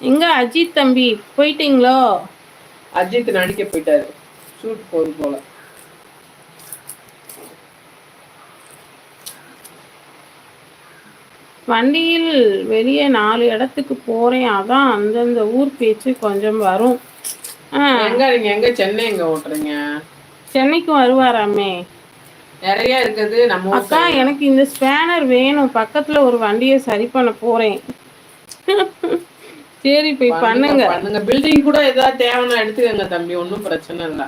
எங்க அஜித் தம்பி போயிட்டீங்களோ? அஜித் நடிக்க போயிட்டாரு. ஷூட் போது போல. வண்டியில் வெளியே நாலு இடத்துக்கு போறேன். அதான் அந்தந்த ஊர் பேச்சு கொஞ்சம் வரும். எங்க நீங்க எங்க சென்னை எங்க ஓட்டுறீங்க? சென்னைக்கும் வருவாராமே. நிறைய இருக்குது. நம்ம அக்கா எனக்கு இந்த ஸ்பேனர் வேணும். பக்கத்துல ஒரு வண்டியை சரி பண்ண போறேன். சரி போய் பண்ணுங்க பண்ணுங்க. பில்டிங் கூட ஏதாவது தேவைன்னா எடுத்துக்கங்க தம்பி ஒன்றும் பிரச்சனை இல்லை.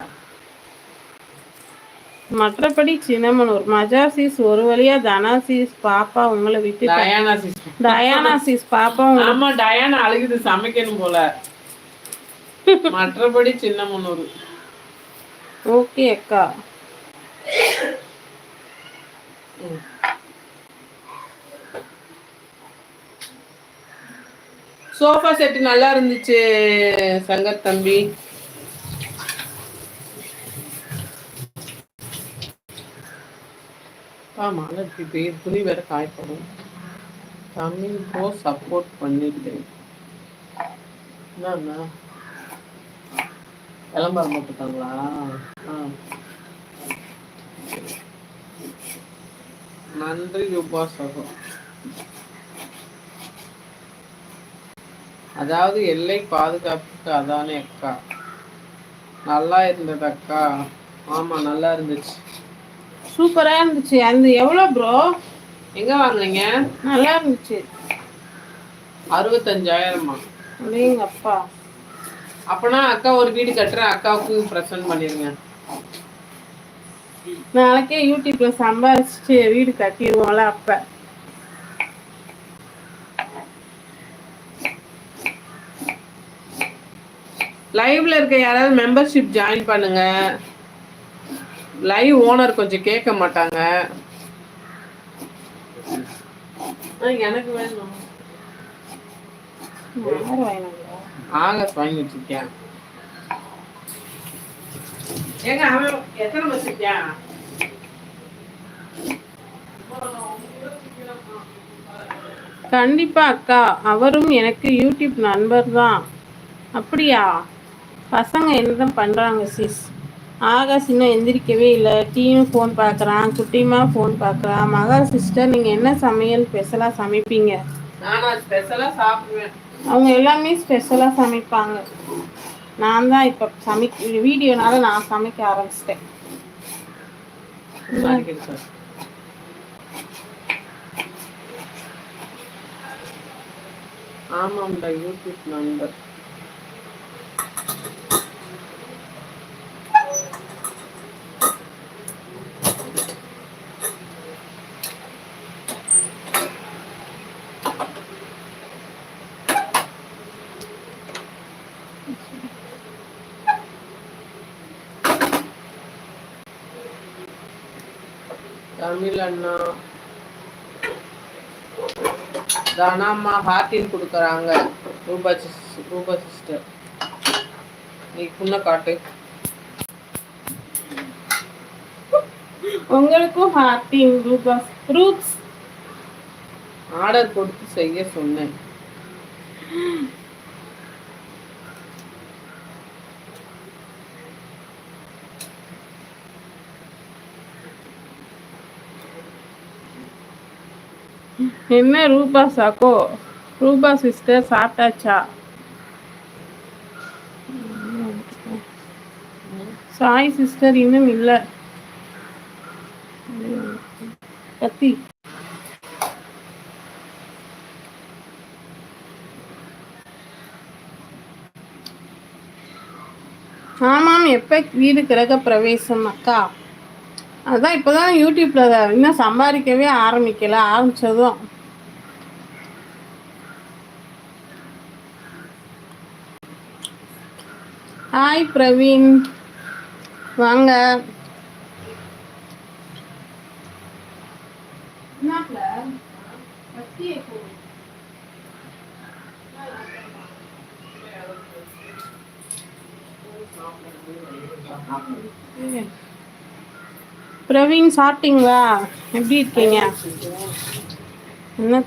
மற்றபடி சின்னமனூர் மஜாசிஸ் ஒரு வழியா தனாசிஸ் பாப்பா உங்களை விட்டு டயானா சிஸ்டம் டயானாசிஸ் பாப்பா ஆமா டயானா அழுகுது சமைக்கணும் போல. மற்றபடி சின்ன முன்னூறு ஓகே அக்கா. சோஃபா செட்டு நல்லா இருந்துச்சு சங்கர் தம்பி. ஆமா இப்படி பேர் துணி வேற காயப்படும். தமிழ் ப்ரோ சப்போர்ட் பண்ணிட்டேன் என்னண்ணா? விளம்பரம் போட்டுட்டாங்களா ஆ. நன்றி ரூபா சகோ அதாவது எல்லை பாதுகாப்புக்கு அதானே அக்கா. நல்லா இருந்தது அக்கா. ஆமா நல்லா இருந்துச்சு. சூப்பரா இருந்துச்சு. அந்த எவ்வளோ ப்ரோ எங்க வாங்குனீங்க? நல்லா இருந்துச்சு. அறுபத்தஞ்சாயிரமா? அப்படிங்க அப்பா அப்பனா அக்கா ஒரு வீடு கட்டுறேன். அக்காவுக்கு ப்ரெசன்ட் பண்ணிருங்க. நாளைக்கே யூடியூப்ல சம்பாரிச்சுட்டு வீடு கட்டிடுவோம்ல அப்ப. லைவ்ல இருக்க யாராவது மெம்பர்ஷிப் ஜாயின் பண்ணுங்க. லைவ் ஓனர் கொஞ்சம் கேட்க மாட்டாங்க. ஆ, எனக்கு வேணும். ஆகஸ்ட் வாங்கி வச்சிருக்கேன் ஏங்க அவன் எத்தனை வச்சிருக்கேன் கண்டிப்பா அக்கா அவரும் எனக்கு யூடியூப் நண்பர் தான். அப்படியா? பசங்க என்னதான் பண்றாங்க சிஸ் ஆகாஷ் இன்னும் எந்திரிக்கவே இல்லை. டீயும் ஃபோன் பார்க்குறான் குட்டிமா ஃபோன் பார்க்குறான் மகா சிஸ்டர் நீங்கள் என்ன சமையல் ஸ்பெஷலாக சமைப்பீங்க? நானா ஸ்பெஷலா சாப்பிடுவேன். அவங்க எல்லாமே ஸ்பெஷலாக சமைப்பாங்க. நான் தான் இப்போ சமைக்க வீடியோனால நான் சமைக்க ஆரம்பிச்சிட்டேன். ஆமாம்டா யூடியூப் நம்பர் தமிழ் அண்ணா தானாம்மா ஹார்டின் கொடுக்குறாங்க. ரூபா சிஸ்- ரூபா சிஸ்டர். நீ புண்ணை காட்டு. உங்களுக்கும் ஹார்ட்டிங் ரூபாஸ் ரூப்ஸ் ஆர்டர் கொடுத்து செய்ய சொன்னேன். என்ன ரூபா சாக்கோ. ரூபா சிஸ்டர் சாப்பிட்டாச்சா? சாய் சிஸ்டர் இன்னும் இல்லை. கத்தி ஆமாம் எப்போ வீடு கிரக பிரவேசம் அக்கா? அதான் இப்போதான் யூடியூப்ல அதை இன்னும் சம்பாதிக்கவே ஆரம்பிக்கல ஆரம்பிச்சதும். ஹாய் பிரவீன் வாங்க. பிரவீன் சாப்பிட்டீங்களா? எப்படி இருக்கீங்க? என்ன